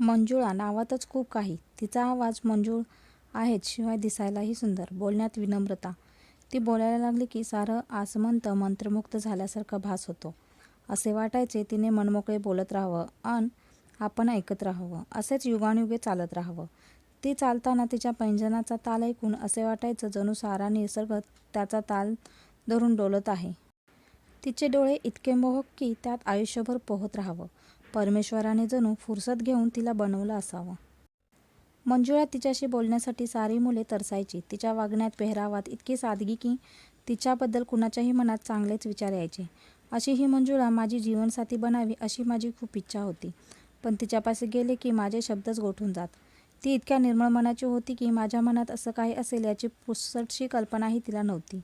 मंजुळा नावातच खूप काही. तिचा आवाज मंजूळ आहेच शिवाय दिसायलाही सुंदर. बोलण्यात विनम्रता. ती बोलायला लागली की सारं आसमंत मंत्रमुग्ध झाल्यासारखा भास होतो. असे वाटायचे तिने मनमोकळे बोलत राहावं अन आपण ऐकत राहावं. असेच युगानुयुगे चालत राहावं. ती चालताना तिच्या पैंजनाचा ताल ऐकून असे वाटायचं जणू सारा निसर्ग त्याचा ताल धरून डोलत आहे. तिचे डोळे इतके मोहक की त्यात आयुष्यभर पोहत राहावं. परमेश्वराने जणू फुरसत घेऊन तिला बनवलं असावं. मंजुळा तिच्याशी बोलण्यासाठी सारी मुले तरसायची. तिच्या वागण्यात पेहरावात इतकी सादगी की तिच्याबद्दल कुणाच्याही मनात चांगलेच विचार यायचे. अशी ही मंजुळा माझी जीवनसाथी बनावी अशी माझी खूप इच्छा होती. पण तिच्यापाशी गेले की माझे शब्दच गोठून जात. ती इतक्या निर्मळ मनाची होती की माझ्या मनात असं काही असेल याची पुसटशी कल्पनाही तिला नव्हती.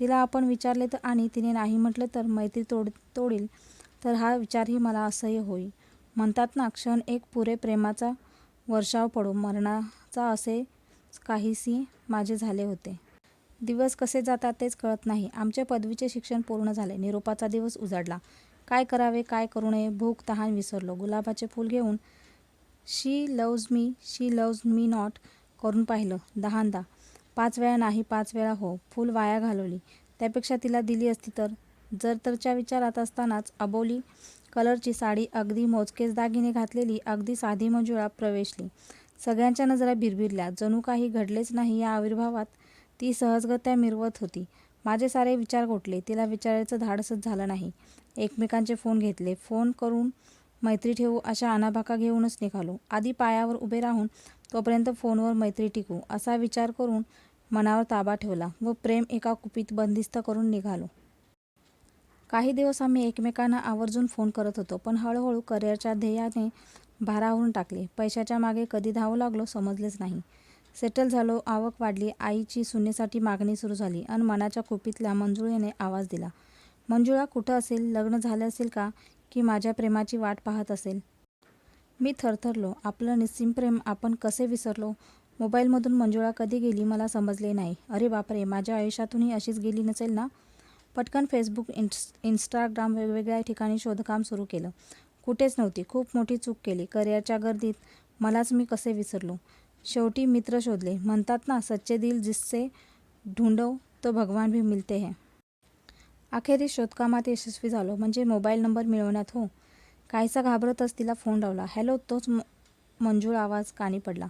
तिला आपण विचारले तर आणि तिने नाही म्हटलं तर मैत्री तोड तोडील तर हा विचारही मला असह्य होई. म्हणतात ना क्षण एक पुरे प्रेमाचा वर्षाव पडो मरणाचा असे काहीसी माझे झाले होते. दिवस कसे जातात तेच कळत नाही. आमचे पदवीचे शिक्षण पूर्ण झाले. निरोपाचा दिवस उजाडला. काय करावे काय करू नये भूक तहान विसरलो. गुलाबाचे फूल घेऊन she loves me she loves me not करून पाहिलं दहानदा. पाच वेळा नाही पाच वेळा हो. फूल वाया घालवली त्यापेक्षा तिला दिली असती तर. जर तरच्या विचारात असतानाच अबोली कलरची साडी अगदी मोजकेच दागिने घातलेली अगदी साधी मंजुळा प्रवेशली. सगळ्यांच्या नजरा भिरभिरल्या. जणू काही घडलेच नाही या आविर्भावात ती सहजगत्या मिरवत होती. माझे सारे विचार गोठले. तिला विचारायचं धाडसच झालं नाही. एकमेकांचे फोन घेतले. फोन करून मैत्री ठेवू अशा आणाभाका घेऊनच निघालो. आधी पायावर उभे राहून तोपर्यंत फोनवर मैत्री टिकू असा विचार करून मनावर ताबा ठेवला व प्रेम एका कुपीत बंदिस्त करून निघालो. काही दिवस आम्ही एकमेकांना आवर्जून फोन करत होतो. पण हळूहळू करिअरच्या ध्येयाने भारावरून टाकले. पैशाच्या मागे कधी धावू लागलो समजलेच नाही. सेटल झालो. आवक वाढली. आईची सुनेसाठी मागणी सुरू झाली आणि मनाच्या कुपीतल्या मंजुळेने आवाज दिला. मंजुळा कुठं असेल? लग्न झाले असेल का? की माझ्या प्रेमाची वाट पाहत असेल? मी थरथरलो. आपलं निस्सिम प्रेम आपण कसे विसरलो? मोबाईलमधून मंजुळा कधी गेली मला समजले नाही. अरे बापरे माझ्या आयुष्यातूनही अशीच गेली नसेल ना? पटकन फेसबुक इन्स्टाग्राम वेगवेगळ्या ठिकाणी शोधकाम सुरू केलं. कुठेच नव्हती. खूप मोठी चूक केली. करिअरच्या गर्दीत मलाच मी कसे विसरलो? शेवटी मित्र शोधले. म्हणतात ना सच्चे दिल जिससे ढूंढो तो भगवान भी मिलते है अखेरीस शोधकामात यशस्वी झालो. म्हणजे मोबाईल नंबर मिळवण्यात हो. काहीसा घाबरतच तिला फोन लावला. हॅलो तोच मंजूळ आवाज कानी पडला.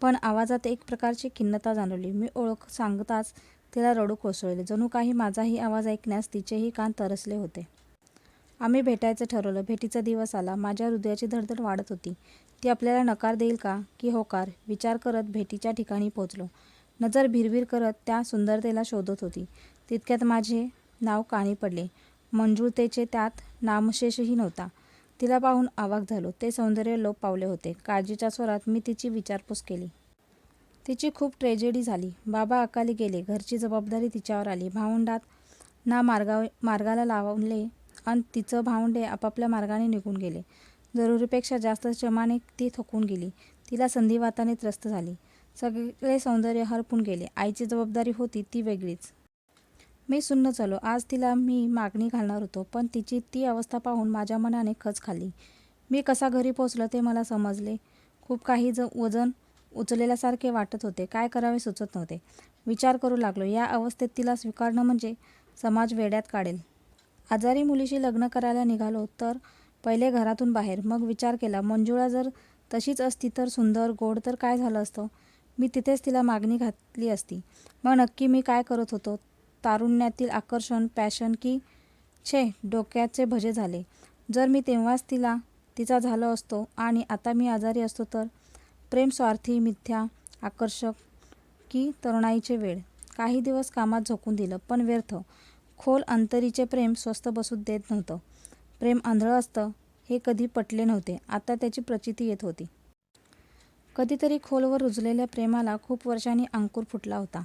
पण आवाजात एक प्रकारची खिन्नता जाणवली. मी ओळख सांगताच तिला रडू कोसळले. जणू काही माझाही आवाज ऐकण्यास तिचेही कान तरसले होते. आम्ही भेटायचं ठरवलं. भेटीचा दिवस आला. माझ्या हृदयाची धडधड वाढत होती. ती आपल्याला नकार देईल का की होकार विचार करत भेटीच्या ठिकाणी पोचलो. नजर भिरभिर करत त्या सुंदरतेला शोधत होती. तितक्यात माझे नाव काणी पडले. मंजुळतेचे त्यात नामशेषही नव्हता. तिला पाहून आवाक झालो. ते सौंदर्य लोप पावले होते. काळजीच्या स्वरात मी तिची विचारपूस केली. तिची खूप ट्रेजेडी झाली. बाबा अकाली गेले. घरची जबाबदारी तिच्यावर आली. भावंडात ना मार्गा मार्गाला लावले आणि तिचं भावंडे आपापल्या मार्गाने निघून गेले. जरुरीपेक्षा जास्त श्रमाने ती थकून गेली. तिला संधिवाताने त्रस्त झाली. सगळे सौंदर्य हरपून गेले. आईची जबाबदारी होती ती वेगळीच. मी सुन्न चालो आज तिला मी मागणी घालणार होतो. पण तिची ती अवस्था पाहून माझ्या मनाने खच खाल्ली. मी कसा घरी पोचलो ते मला समजले. खूप काही ज वजन उचलेल्यासारखे वाटत होते. काय करावे सुचत नव्हते. विचार करू लागलो. या अवस्थेत तिला स्वीकारणं म्हणजे समाज वेड्यात काढेल. आजारी मुलीशी लग्न करायला निघालो तर पहिले घरातून बाहेर. मग विचार केला मंजुळा जर तशीच असती तर सुंदर, गोड तर काय झालं असतं? मी तिथेच तिला मागणी घातली असती. मग नक्की मी काय करत होतो? तारुण्यातील आकर्षण, पॅशन की छे डोक्याचे भजे झाले. जर मी तेव्हाच तिला तिचा झालो असतो आणि आता मी आजारी असतो तर? प्रेम स्वार्थी, मिथ्या, आकर्षक की तरुणाईचे वेळ काही दिवस कामात झोकून दिलं. पण व्यर्थ. खोल अंतरीचे प्रेम स्वस्त बसू देत नव्हतं. प्रेम आंधळं असतं हे कधी पटले नव्हते. आता त्याची प्रचिती येत होती. कधीतरी खोलवर रुजलेल्या प्रेमाला खूप वर्षांनी अंकुर फुटला होता.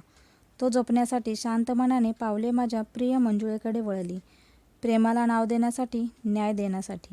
तो जपण्यासाठी शांत मनाने पावले माझ्या प्रिय मंजुळेकडे वळली. प्रेमाला नाव देण्यासाठी, न्याय देण्यासाठी.